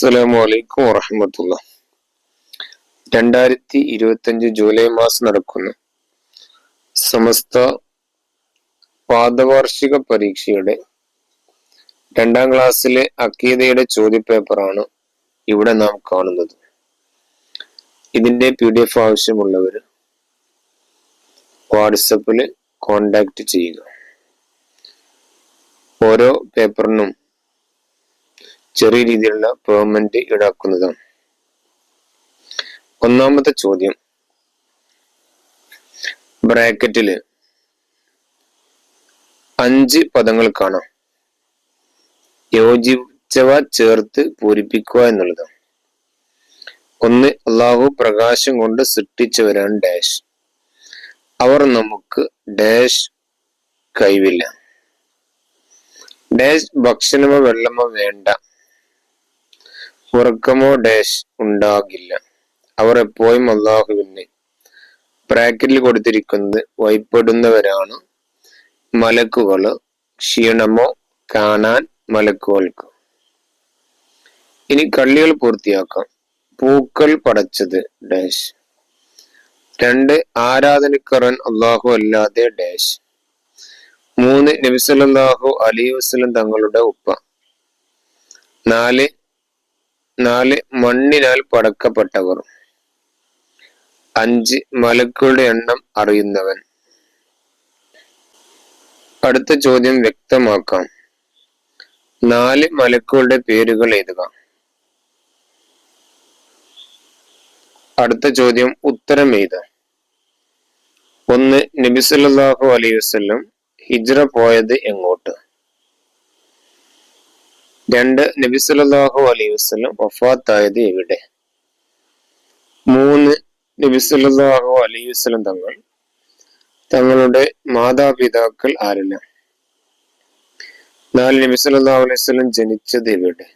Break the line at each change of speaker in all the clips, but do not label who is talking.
അസ്സലാമു അലൈക്കും വറഹമത്തുള്ള. രണ്ടായിരത്തി ഇരുപത്തഞ്ച് ജൂലൈ മാസം നടക്കുന്ന സമസ്ത പാദവാർഷിക പരീക്ഷയുടെ രണ്ടാം ക്ലാസ്സിലെ അക്കീതയുടെ ചോദ്യപേപ്പറാണ് ഇവിടെ നാം കാണുന്നത്. ഇതിന്റെ പി ഡി എഫ് ആവശ്യമുള്ളവർ വാട്സപ്പിൽ കോണ്ടാക്ട് ചെയ്യുക. ഓരോ പേപ്പറിനും ചെറിയ രീതിയിലുള്ള പെർമനന്റ് ഈടാക്കുന്നതാണ് ഒന്നാമത്തെ ചോദ്യം. ബ്രാക്കറ്റിൽ അഞ്ച് പദങ്ങൾ കാണാം. യോജിച്ചവ ചേർത്ത് പൂരിപ്പിക്കുക എന്നുള്ളതാണ് ഒന്ന് അള്ളാഹു പ്രകാശം കൊണ്ട് സൃഷ്ടിച്ചവരാണ് ഡാഷ്. അവർ നമുക്ക് ഡാഷ് കഴിവില്ല ഡാഷ് ഭക്ഷണമോ വെള്ളമോ വേണ്ട. ഉറക്കമോ ഡാഷ് ഉണ്ടാകില്ല. അവർ എപ്പോഴും അള്ളാഹുവിനെ ബ്രാക്കറ്റിൽ കൊടുത്തിരിക്കുന്നത് വൈപ്പെടുന്നവരാണ് മലക്കുകൾ ക്ഷീണമോ കാണാൻ മലക്കുകൾക്ക്. ഇനി കള്ളികൾ പൂർത്തിയാക്കാം. പൂക്കൾ പടച്ചത് ഡാഷ് രണ്ട് ആരാധനക്കറൻ അള്ളാഹു അല്ലാതെ ഡാഷ് മൂന്ന് നബിസലല്ലാഹു അലി വസ്ലം തങ്ങളുടെ ഉപ്പ. നാല് നാല് മണ്ണിനാൽ പടക്കപ്പെട്ടവർ. അഞ്ച് മലക്കുകളുടെ എണ്ണം അറിയുന്നവൻ. അടുത്ത ചോദ്യം വ്യക്തമാക്കാം. നാല് മലക്കുകളുടെ പേരുകൾ എഴുതുക. അടുത്ത ചോദ്യം ഉത്തരം എഴുതാം ഒന്ന് നബിസല്ലാഹു അലൈഹി ഹിജ്റ പോയത് എങ്ങോട്ട്? രണ്ട് നബി സല്ലാഹു അലൈഹി വസ്ലം വഫാത്തായത് എവിടെ? മൂന്ന് നബി സല്ലാഹു അലൈഹി വസ്ലം തങ്ങൾ തങ്ങളുടെ മാതാപിതാക്കൾ ആരല്ല നാല് നബി സല്ലാഹു അലൈഹി വസ്ലം ജനിച്ചത് എവിടെ?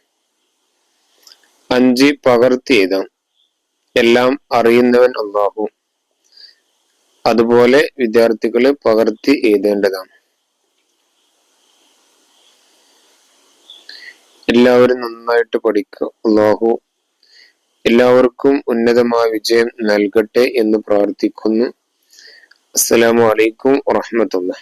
അഞ്ച് പകർത്തി എല്ലാം അറിയുന്നവൻ അള്ളാഹു. അതുപോലെ വിദ്യാർത്ഥികളെ പകർത്തി എഴുതേണ്ടതാണ്. എല്ലാവരും നന്നായിട്ട് പഠിക്കുക അള്ളാഹു എല്ലാവർക്കും ഉന്നതമായ വിജയം നൽകട്ടെ എന്ന് പ്രാർത്ഥിക്കുന്നു. അസ്സലാമു അലൈക്കും വറഹമത്തുള്ള